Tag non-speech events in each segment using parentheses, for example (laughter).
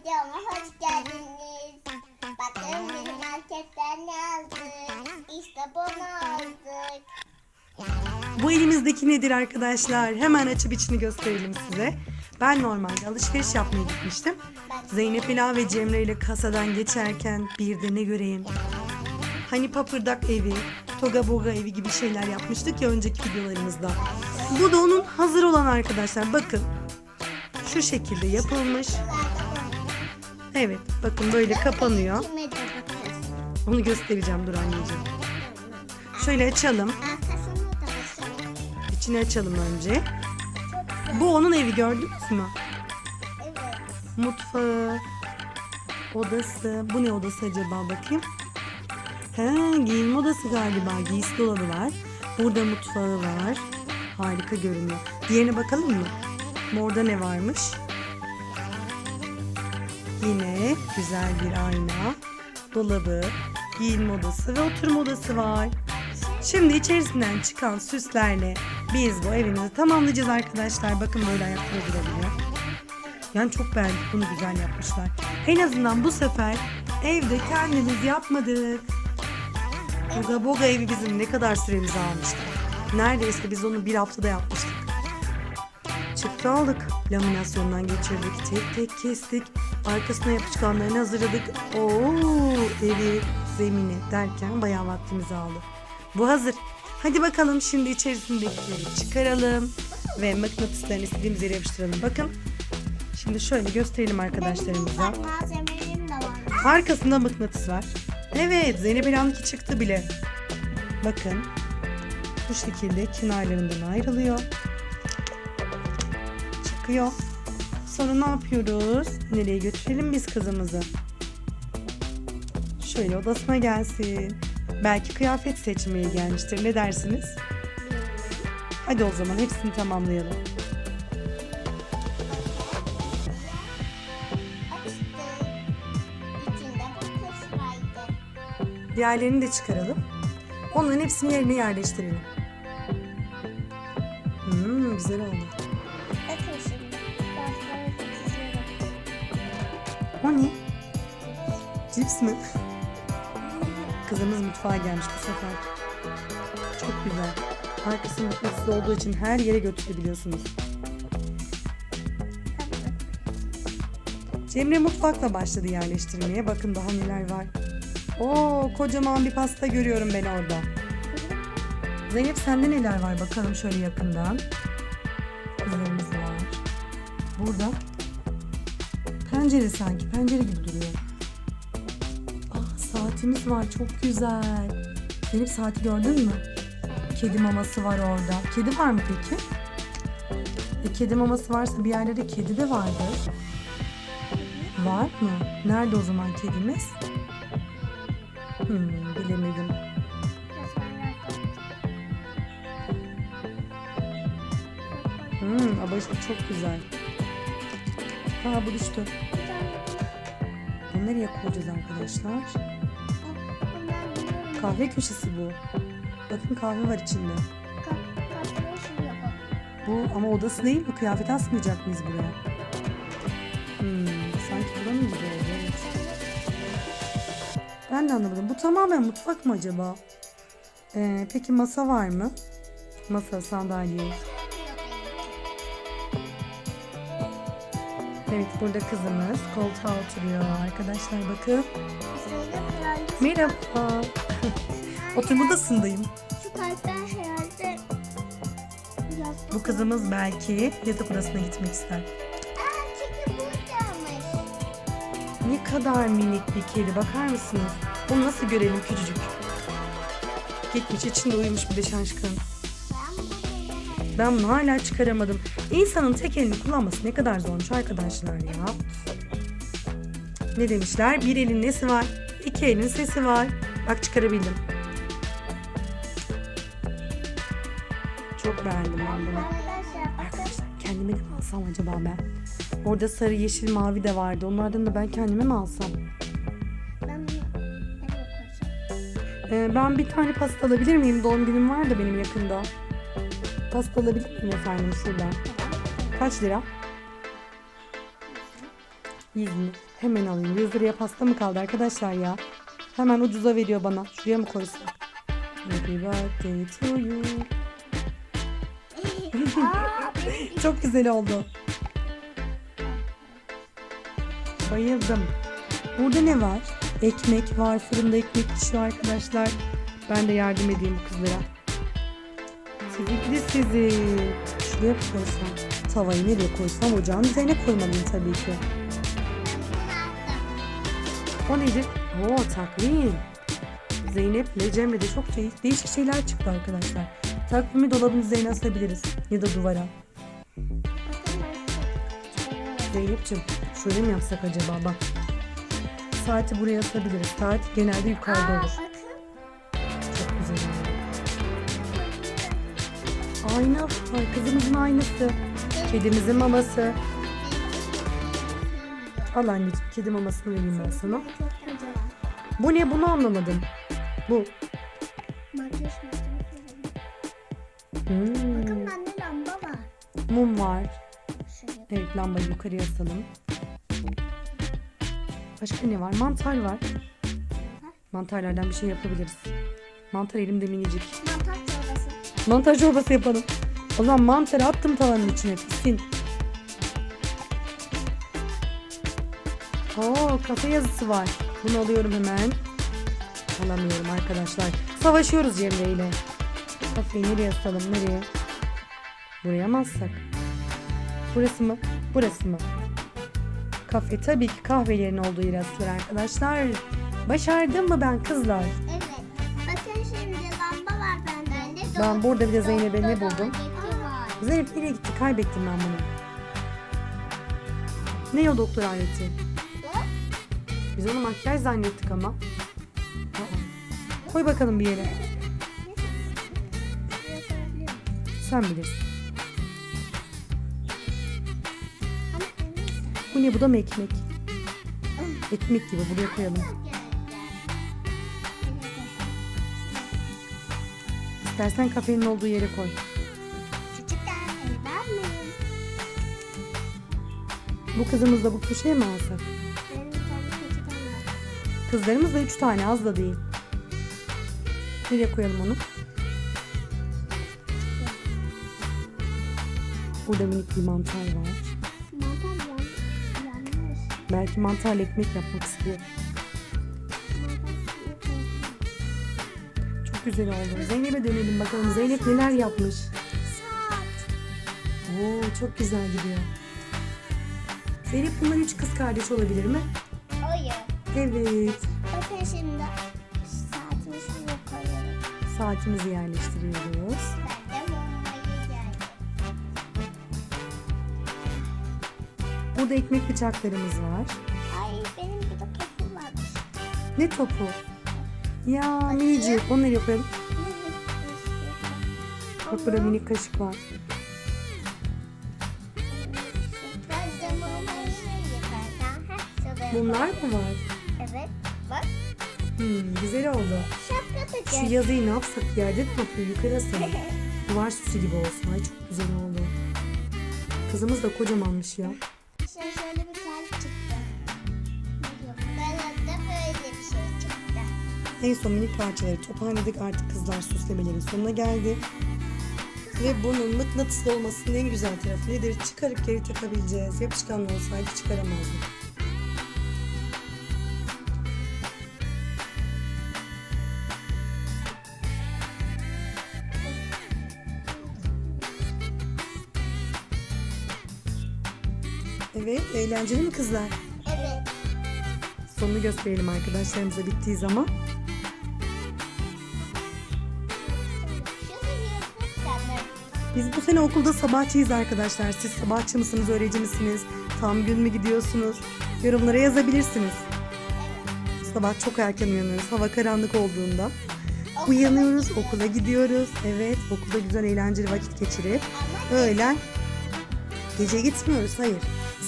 videoma hoş geldiniz. Bakın biz marketten ne aldık. İşte bunu aldık. Bu elimizdeki nedir arkadaşlar? Hemen açıp içini gösterelim size. Ben normalde alışveriş yapmaya gitmiştim. Zeynep Ela ve Cemre ile kasadan geçerken bir de ne göreyim? Hani papırdak evi, toga boga evi gibi şeyler yapmıştık ya önceki videolarımızda. Bu da onun hazır olan arkadaşlar. Bakın. Şu şekilde yapılmış. Evet bakın böyle kapanıyor. Onu göstereceğim dur anneciğim. Şöyle açalım. İçini açalım önce. Bu onun evi gördünüz mü? Evet. Mutfağı, odası. Bu ne odası acaba bakayım? He, giyinme odası galiba. Giysi dolabı var. Burada mutfağı var. Harika görünüyor. Diğerine bakalım mı? Morda ne varmış? Yine güzel bir ayna, dolabı, giyinme odası ve oturma odası var. Şimdi içerisinden çıkan süslerle biz bu evimizi tamamlayacağız arkadaşlar. Bakın böyle ayakları. Yani çok beğendik. Bunu güzel yapmışlar. En azından bu sefer evde kendimiz yapmadık. Boga Boga evi bizim ne kadar süremizi almıştı. Neredeyse biz onu bir haftada yapmıştık. Çıktı aldık. Laminasyondan geçirdik. Tek tek kestik. Arkasına yapışkanlarını hazırladık. Oo, evi, zemini derken bayağı vaktimizi aldı. Bu hazır. Hadi bakalım şimdi içerisindekileri çıkaralım. Ve mıknatıslarını istediğimiz yere yapıştıralım. Bakın. Şimdi şöyle gösterelim arkadaşlarımıza. Arkasında mıknatıs var. Evet Zeynep Elham'daki çıktı bile. Bakın. Bu şekilde kenarlarından ayrılıyor. Çıkıyor. Sonra ne yapıyoruz? Nereye götürelim biz kızımızı? Şöyle odasına gelsin. Belki kıyafet seçmeye gelmiştir. Ne dersiniz? Hadi o zaman hepsini tamamlayalım. Diğerlerini de çıkaralım. Onların hepsini yerine yerleştirelim. Hmm, güzel oldu. O ne? Cips mi? Kızımız mutfağa gelmiş bu sefer. Çok güzel. Arkası mutfaksız olduğu için her yere götürebiliyorsunuz. Cemre mutfakla başladı yerleştirmeye. Bakın daha neler var. Oo, kocaman bir pasta görüyorum ben orada. Zeynep sende neler var bakalım şöyle yakından. Kızlarımız var. Burada Pencere sanki. Pencere gibi duruyor. Ah saatimiz var. Çok güzel. Zeynep saati gördün mü? Kedi maması var orada. Kedi var mı peki? E, kedi maması varsa bir yerlerde kedi de vardır. Var mı? Nerede o zaman kedimiz? Hmm, bilemedim. Hmm, işte çok güzel. Aa bu düştü. Bunu nereye koyacağız arkadaşlar? Kahve köşesi bu. Bakın kahve var içinde. Bu ama odası değil mi? Kıyafet asmayacak mıyız buraya? Hmm, sanki buranın gibi. Ben de anlamadım. Bu tamamen mutfak mı acaba? Ee, peki masa var mı? Masa, sandalye. Evet burada kızımız koltuğa oturuyor. Arkadaşlar bakın. Merhaba. (laughs) Oturma odasındayım. Şu herhalde Bu kızımız belki yatak odasına gitmek ister. Ne kadar minik bir kedi bakar mısınız? Onu nasıl görelim küçücük. Gitmiş içinde uyumuş bir de şaşkın. Ben bunu hala çıkaramadım. İnsanın tek elini kullanması ne kadar zormuş arkadaşlar ya. Ne demişler? Bir elin nesi var? İki elin sesi var. Bak çıkarabildim. Çok beğendim ben bunu. Arkadaşlar kendime mi alsam acaba ben? Orada sarı, yeşil, mavi de vardı. Onlardan da ben kendime mi alsam? ben? Ee, ben bir tane pasta alabilir miyim? Doğum günüm var da benim yakında. Pasta alabilir miyim efendim şuradan? Kaç lira? 100 mü? Hemen alayım. 100 liraya pasta mı kaldı arkadaşlar ya? Hemen ucuza veriyor bana. Şuraya mı koysak? Happy birthday to you. (laughs) Çok güzel oldu. Bayıldım. Burada ne var? Ekmek var. Fırında ekmek pişiyor arkadaşlar. Ben de yardım edeyim bu kızlara. Gidi sizi. Şuraya koysam? Tavayı nereye koysam ocağın üzerine koymalıyım tabii ki. O nedir? Oo takvim. Zeynep ile Cemre de çok şey, değişik şeyler çıktı arkadaşlar. Takvimi dolabın üzerine asabiliriz. Ya da duvara. Zeynep'ciğim şöyle mi yapsak acaba bak. Saati buraya asabiliriz. Saat genelde yukarıda olur. Ayna var. Kızımızın aynası. Kedimizin maması. Al anneciğim kedi mamasını vereyim ben sana. Bu ne bunu anlamadım. Bu. Hmm, Bakın bende lamba var. mum var. Evet lambayı yukarıya asalım. Başka ne var? Mantar var. Mantarlardan bir şey yapabiliriz. Mantar elimde minicik. Mantar. Mantar çorbası yapalım. O zaman mantarı attım tavanın içine pişsin. Oo kafe yazısı var. Bunu alıyorum hemen. Alamıyorum arkadaşlar. Savaşıyoruz Cemre ile. Kafeyi nereye asalım nereye? Buraya mı assak? Burası mı? Burası mı? Kafe tabii ki kahvelerin olduğu yere asılır arkadaşlar. Başardım mı ben kızlar? Ben burada bir de Zeynep'e ne buldum? Zeynep nereye gitti? Kaybettim ben bunu. Ne o doktor aleti? Biz onu makyaj zannettik ama. Koy bakalım bir yere. Sen bilirsin. Bu ne? Bu da mı ekmek? Ekmek gibi buraya koyalım. İstersen kafenin olduğu yere koy. Küçükten ben miyim? Bu kızımız da bu köşeye mi alsak? Benim tane var. Kızlarımız da üç tane az da değil. Nereye koyalım onu? Burada minik bir mantar var. Mantar yan, yanmış. Belki mantarla ekmek yapmak istiyor. Çok güzel oldu. Zeynep'e dönelim bakalım. Zeynep neler yapmış. Oo çok güzel gidiyor. Zeynep bunlar üç kız kardeş olabilir mi? Hayır. Evet. Bakın şimdi saatimi şuraya koyuyorum. Saatimizi yerleştiriyoruz. Ben de mumbayı geldim. Burada ekmek bıçaklarımız var. Ay benim burada topum varmış. Ne topu? Ya minicik. Onu nereye koyalım? Bak burada minik kaşık var. Bunlar mı var? Evet. Bak. Hmm, güzel oldu. Şapka Şu takacağım. yazıyı ne yapsak yerde mi yapıyor yukarı asalım. (laughs) Duvar süsü gibi olsun. Ay çok güzel oldu. Kızımız da kocamanmış ya. İşte şöyle bir En son minik parçaları toparladık. Artık kızlar süslemelerin sonuna geldi. Ve bunun mıknatıslı olmasının en güzel tarafı nedir? Çıkarıp geri takabileceğiz. Yapışkanlı olsaydı çıkaramazdık. Evet, eğlenceli mi kızlar? Evet. Sonunu gösterelim arkadaşlarımıza bittiği zaman. Biz bu sene okulda sabahçıyız arkadaşlar. Siz sabahçı mısınız, öğrenci misiniz? Tam gün mü gidiyorsunuz? Yorumlara yazabilirsiniz. Sabah çok erken uyanıyoruz. Hava karanlık olduğunda. Uyanıyoruz, okula gidiyoruz. Evet, okulda güzel eğlenceli vakit geçirip öğlen gece gitmiyoruz. Hayır.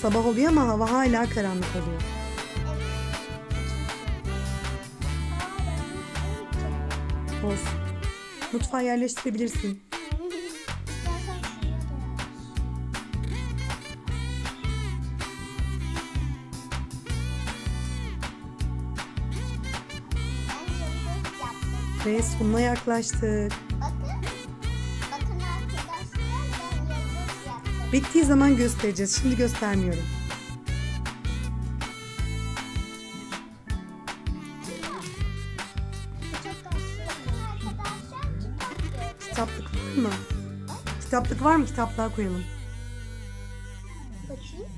Sabah oluyor ama hava hala karanlık oluyor. Olsun. Mutfağa yerleştirebilirsin. Ve sonuna yaklaştık. Bakın. Bakın arkadaşlar ben yıldız yaptım. Bittiği zaman göstereceğiz. Şimdi göstermiyorum. Kitaplık var mı? Kitaplık var mı? Kitaplığa koyalım. Bakayım.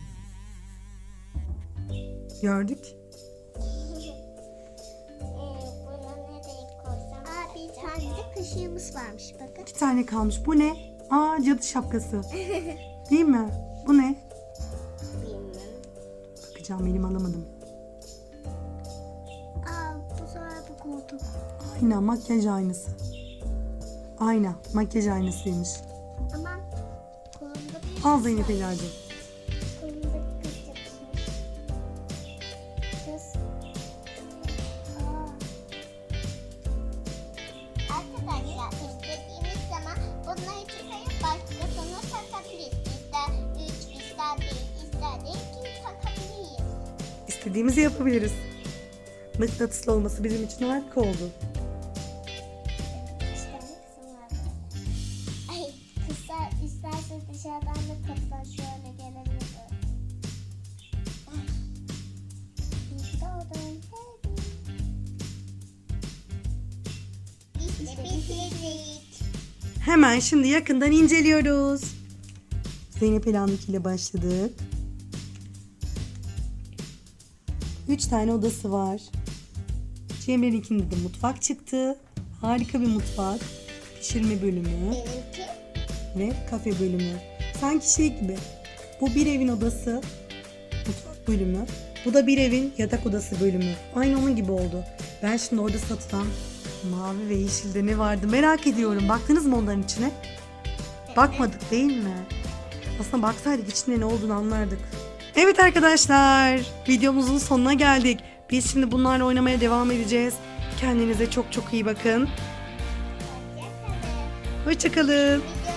Gördük. Kaşığımız varmış bakın. İki tane kalmış. Bu ne? Aa cadı şapkası. (laughs) Değil mi? Bu ne? Bilmem. Bakacağım elim alamadım. Aa, bu sefer bu koltuk. Ayna makyaj aynası. Ayna makyaj aynasıymış. Ama kolunda bir Al Zeynep Ela'cığım. İstediğimizi yapabiliriz. Mıknatıslı olması bizim için harika oldu. Ay kızlar dışarıdan da şöyle gelebilir. İşte bitirdik. Hemen şimdi yakından inceliyoruz. Zeynep Ela'nınki ile başladık. Üç tane odası var. Cemre'ninkinde de mutfak çıktı. Harika bir mutfak. Pişirme bölümü Benimki ve kafe bölümü. Sanki şey gibi. Bu bir evin odası, mutfak bölümü. Bu da bir evin yatak odası bölümü. Aynı onun gibi oldu. Ben şimdi orada satılan mavi ve yeşilde ne vardı merak ediyorum. Baktınız mı onların içine? Bakmadık değil mi? Aslında baksaydık içinde ne olduğunu anlardık. Evet arkadaşlar, videomuzun sonuna geldik. Biz şimdi bunlarla oynamaya devam edeceğiz. Kendinize çok çok iyi bakın. Hoşçakalın. Video